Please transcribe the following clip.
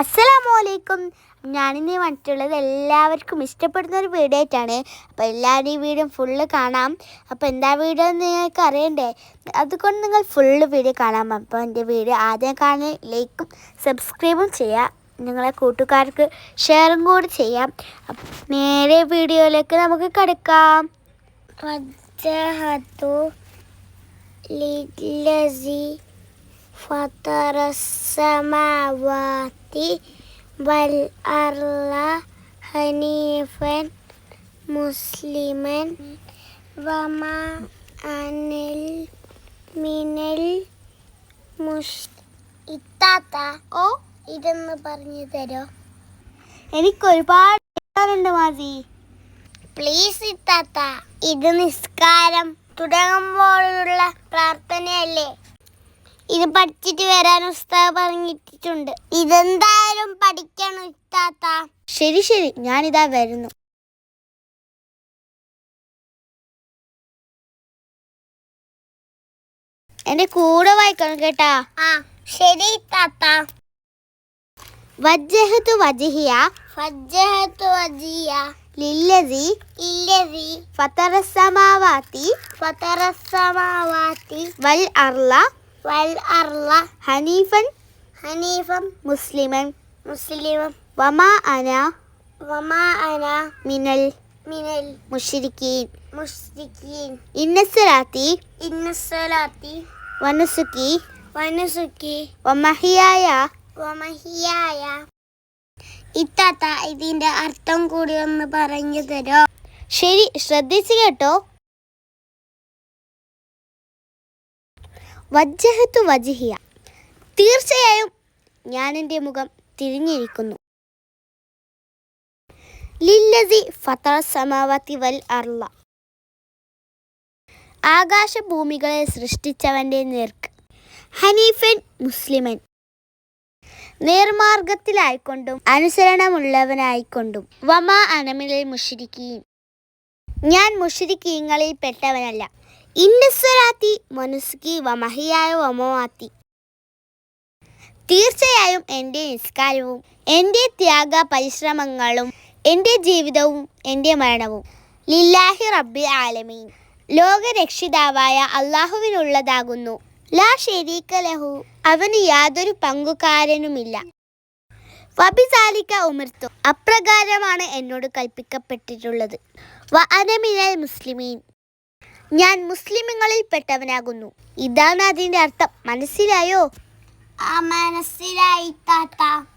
അസ്സലാമലൈക്കും ഞാനിന്ന് വന്നിട്ടുള്ളത് എല്ലാവർക്കും ഇഷ്ടപ്പെടുന്ന ഒരു വീഡിയോ ആയിട്ടാണ്. അപ്പോൾ എല്ലാവരും ഈ വീഡിയോ ഫുള്ള് കാണാം. അപ്പോൾ എന്താ വീഡിയോ എന്ന് നിങ്ങൾക്ക് അറിയണ്ടേ? അതുകൊണ്ട് നിങ്ങൾ ഫുള്ള് വീഡിയോ കാണാം. അപ്പോൾ എന്റെ വീഡിയോ ആദ്യം കാണാൻ ലൈക്കും സബ്സ്ക്രൈബും ചെയ്യാം. നിങ്ങളെ കൂട്ടുകാർക്ക് ഷെയറും കൂടി ചെയ്യാം. നേരെ വീഡിയോയിലേക്ക് നമുക്ക് കിടക്കാം. ലില്ലസി فطر السماوات والأرض حنيفا مسلما وما أنا من المش ഇത്താത്ത ഓ ഇതൊന്ന് പറഞ്ഞു തരോ എനിക്ക് ഒരുപാട് കേൾക്കാനുണ്ട് മാസി പ്ലീസ് ഇത്താത്ത ഇത് നിസ്കാരം തുടങ്ങുമ്പോഴുള്ള പ്രാർത്ഥനയല്ലേ ഇത് പഠിച്ചിട്ട് വരാൻ ഉസ്താദ് പറഞ്ഞിട്ടുണ്ട് ഇതെന്തായാലും പഠിക്കണം ഉസ്താത്ത ശരി ശരി. ഞാനിതാ വരുന്നു. എന്റെ കൂടെ വായിക്കണം കേട്ടാ. ആ ശരി താത്ത. വജ്ജഹത്തു വജിഹിയ. വജ്ജഹത്തു വജിയ ലില്ലതി ലില്ലതി ഫതറ സമാവാതി ഫതറ സമാവാതി വൽ അർള. വൽ അർള. ഹനീഫൻ. ഹനീഫൻ മുസ്ലിമൻ. മുസ്ലിമം. വമാ അന. വമാ അന. മിനൽ. മിനൽ. മുശ്രിക്കീൻ മുശ്രിക്കീൻ ഇന്നസലാത്തി ഇന്നസലാത്തി വനുസുക്കി. വനുസുക്കി. വമഹിയായ. വമഹിയായ. ഇത്താത്ത ഇതിന്റെ അർത്ഥം കൂടി ഒന്ന് പറഞ്ഞു തരോ? ശരി ശ്രദ്ധിച്ചു കേട്ടോ. വജ്ജഹത്തു വജ്ഹിയ. തീർച്ചയായും ഞാൻ എന്റെ മുഖം തിരിഞ്ഞിരിക്കുന്നു. ലില്ലസി ഫത്ത സമാവത്തി വൽ അർള. ആകാശഭൂമികളെ സൃഷ്ടിച്ചവന്റെ നേർക്ക്. ഹനീഫൻ മുസ്ലിമൻ. നേർമാർഗത്തിലായിക്കൊണ്ടും അനുസരണമുള്ളവനായിക്കൊണ്ടും. വമാ അനമിലെ മുഷിരിക്കീൻ. ഞാൻ മുഷിരിക്കീങ്ങളിൽ പെട്ടവനല്ല. ഇന്നസ്വരാത്തി മനുസ്കി വമഹിയായ വമവാത്തി തീർച്ചയായും എന്റെ നിസ്കാരവും എന്റെ ത്യാഗ പരിശ്രമങ്ങളും എന്റെ ജീവിതവും എന്റെ മരണവും. ലില്ലാഹി റബ്ബി ആലമീൻ. ലോകരക്ഷിതാവായ അള്ളാഹുവിനുള്ളതാകുന്നു. ലാ ഷെരീക്ക ലഹു. അവന് യാതൊരു പങ്കുകാരനുമില്ല. വബിസാലിക്ക ഉമർത്തു. അപ്രകാരമാണ് എന്നോട് കൽപ്പിക്കപ്പെട്ടിട്ടുള്ളത്. വ അനമിനൽ മുസ്ലിമീൻ. ഞാൻ മുസ്ലിമുകളിൽ പെട്ടവനാകുന്നു. ഇതാണ് അതിന്റെ അർത്ഥം. മനസ്സിലായോ? ആ മനസ്സിലായി താത്ത.